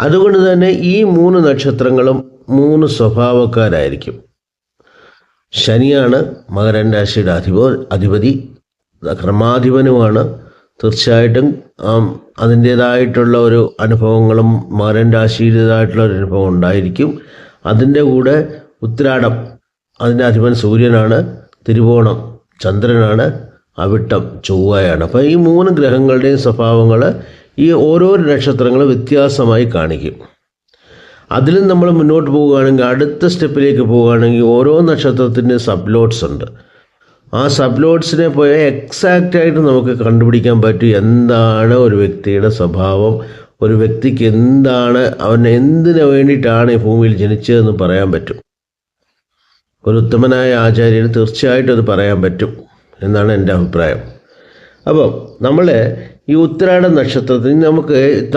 അതുകൊണ്ട് തന്നെ ഈ മൂന്ന് നക്ഷത്രങ്ങളും മൂന്ന് സ്വഭാവക്കാരായിരിക്കും. ശനിയാണ് മകരൻ രാശിയുടെ അധിപ അധിപതി. ക്രമാധിപനുമാണ്. തീർച്ചയായിട്ടും അതിന്റേതായിട്ടുള്ള ഒരു അനുഭവങ്ങളും മകരൻ രാശിയുടേതായിട്ടുള്ള ഒരു അനുഭവം ഉണ്ടായിരിക്കും. അതിന്റെ കൂടെ ഉത്രാടം. അതിന്റെ അധിപൻ സൂര്യനാണ് തിരുവോണം ചന്ദ്രനാണ് അവിട്ടം ചൊവ്വയാണ്. അപ്പോൾ ഈ മൂന്ന് ഗ്രഹങ്ങളുടെയും സ്വഭാവങ്ങൾ ഈ ഓരോ നക്ഷത്രങ്ങളും വ്യത്യാസമായി കാണിക്കും. അതിലും നമ്മൾ മുന്നോട്ട് പോവുകയാണെങ്കിൽ അടുത്ത സ്റ്റെപ്പിലേക്ക് പോവുകയാണെങ്കിൽ ഓരോ നക്ഷത്രത്തിന്റെ സബ് ലോട്ട്സ് ഉണ്ട്. ആ സബ് ലോട്ട്സിനെ പോയാൽ എക്സാക്റ്റ് ആയിട്ട് നമുക്ക് കണ്ടുപിടിക്കാൻ പറ്റും എന്താണ് ഒരു വ്യക്തിയുടെ സ്വഭാവം ഒരു വ്യക്തിക്ക് എന്താണ് അവൻ എന്തിനു വേണ്ടിയിട്ടാണ് ഈ ഭൂമിയിൽ ജനിച്ചതെന്ന് പറയാൻ പറ്റും. ഒരു ഉത്തമനായ ആചാര്യന് തീർച്ചയായിട്ടും അത് പറയാൻ പറ്റും എന്നാണ് എന്റെ അഭിപ്രായം. അപ്പോൾ നമ്മൾ ഈ ഉത്തരാട നക്ഷത്രത്തിൽ നമുക്ക്